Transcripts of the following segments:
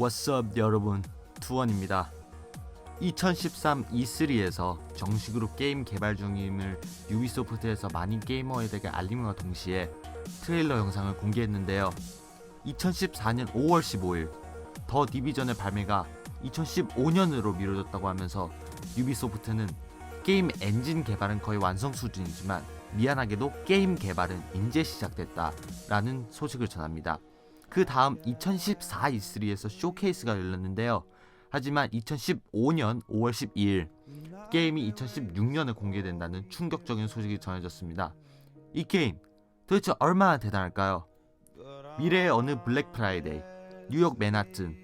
Up 여러분? 투원입니다. 2013 E3에서 정식으로 게임 개발 중임을 유비소프트에서 많은 게이머에게 알림과 동시에 트레일러 영상을 공개했는데요. 2014년 5월 15일 더 디비전의 발매가 2015년으로 미뤄졌다고 하면서 유비소프트는 게임 엔진 개발은 거의 완성 수준이지만 미안하게도 게임 개발은 이제 시작됐다 라는 소식을 전합니다. 그 다음 2014 E3에서 쇼케이스가 열렸는데요. 하지만 2015년 5월 12일 게임이 2016년에 공개된다는 충격적인 소식이 전해졌습니다. 이 게임 도대체 얼마나 대단할까요? 미래의 어느 블랙 프라이데이, 뉴욕 맨하튼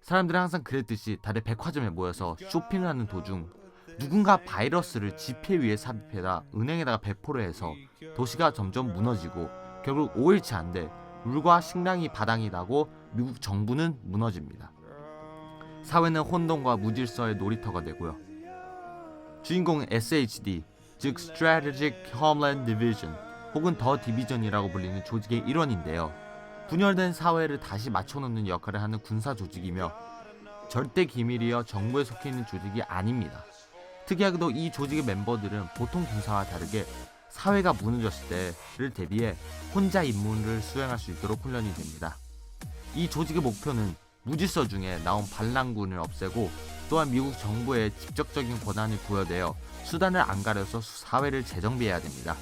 사람들은 항상 그랬듯이 다들 백화점에 모여서 쇼핑을 하는 도중 누군가 바이러스를 지폐 위에 삽입해다 은행에다가 배포를 해서 도시가 점점 무너지고 결국 5일치 안 돼 물과 식량이 바닥이 나고 미국 정부는 무너집니다. 사회는 혼돈과 무질서의 놀이터가 되고요. 주인공은 SHD, 즉 Strategic Homeland Division 혹은 더 디비전이라고 불리는 조직의 일원인데요. 분열된 사회를 다시 맞춰놓는 역할을 하는 군사 조직이며 절대 기밀이어 정부에 속해 있는 조직이 아닙니다. 특이하게도 이 조직의 멤버들은 보통 군사와 다르게 사회가 무너졌을 때를 대비해 혼자 임무를 수행할 수 있도록 훈련이 됩니다. 이 조직의 목표는 무질서 중에 나온 반란군을 없애고 또한 미국 정부에 직접적인 권한이 부여되어 수단을 안 가려서 사회를 재정비해야 됩니다.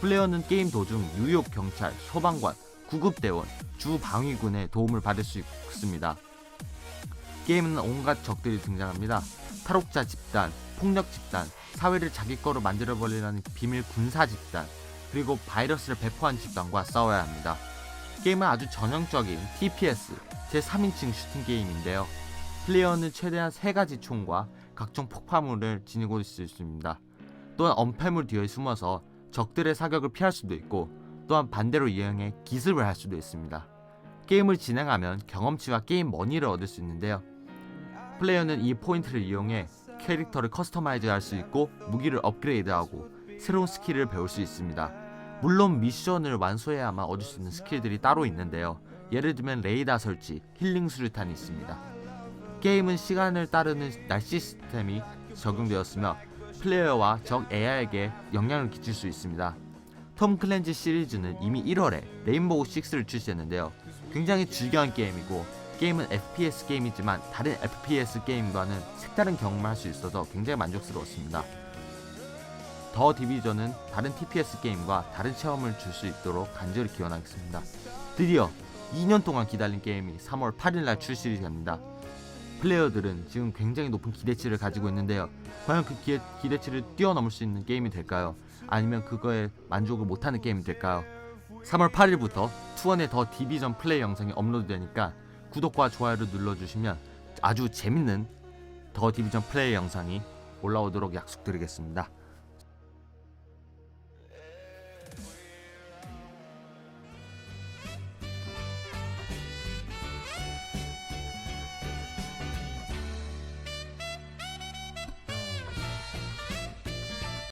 플레이어는 게임 도중 뉴욕 경찰, 소방관, 구급대원, 주 방위군의 도움을 받을 수 있습니다. 게임은 온갖 적들이 등장합니다. 탈옥자 집단, 폭력 집단, 사회를 자기 거로 만들어버리려는 비밀 군사 집단, 그리고 바이러스를 배포한 집단과 싸워야 합니다. 게임은 아주 전형적인 TPS, 제3인칭 슈팅 게임인데요. 플레이어는 최대한 세 가지 총과 각종 폭파물을 지니고 있을 수 있습니다. 또한 엄폐물 뒤에 숨어서 적들의 사격을 피할 수도 있고, 또한 반대로 이용해 기습을 할 수도 있습니다. 게임을 진행하면 경험치와 게임 머니를 얻을 수 있는데요. 플레이어는 이 포인트를 이용해 캐릭터를 커스터마이즈 할 수 있고 무기를 업그레이드하고 새로운 스킬을 배울 수 있습니다. 물론 미션을 완수해야만 얻을 수 있는 스킬들이 따로 있는데요. 예를 들면 레이더 설치, 힐링 수류탄이 있습니다. 게임은 시간을 따르는 날 시스템이 적용되었으며 플레이어와 적 AI에게 영향을 끼칠 수 있습니다. 톰 클렌즈 시리즈는 이미 1월에 레인보우 6를 출시했는데요. 굉장히 즐겨한 게임이고 게임은 FPS 게임이지만 다른 FPS 게임과는 색다른 경험을 할 수 있어서 굉장히 만족스러웠습니다. 더 디비전은 다른 TPS 게임과 다른 체험을 줄 수 있도록 간절히 기원하겠습니다. 드디어 2년 동안 기다린 게임이 3월 8일날 출시됩니다. 플레이어들은 지금 굉장히 높은 기대치를 가지고 있는데요. 과연 그 기대, 기대치를 뛰어넘을 수 있는 게임이 될까요? 아니면 그거에 만족을 못하는 게임이 될까요? 3월 8일부터 투원의 더 디비전 플레이 영상이 업로드되니까 구독과 좋아요를 눌러주시면 아주 재밌는 더 디비전 플레이 영상이 올라오도록 약속드리겠습니다.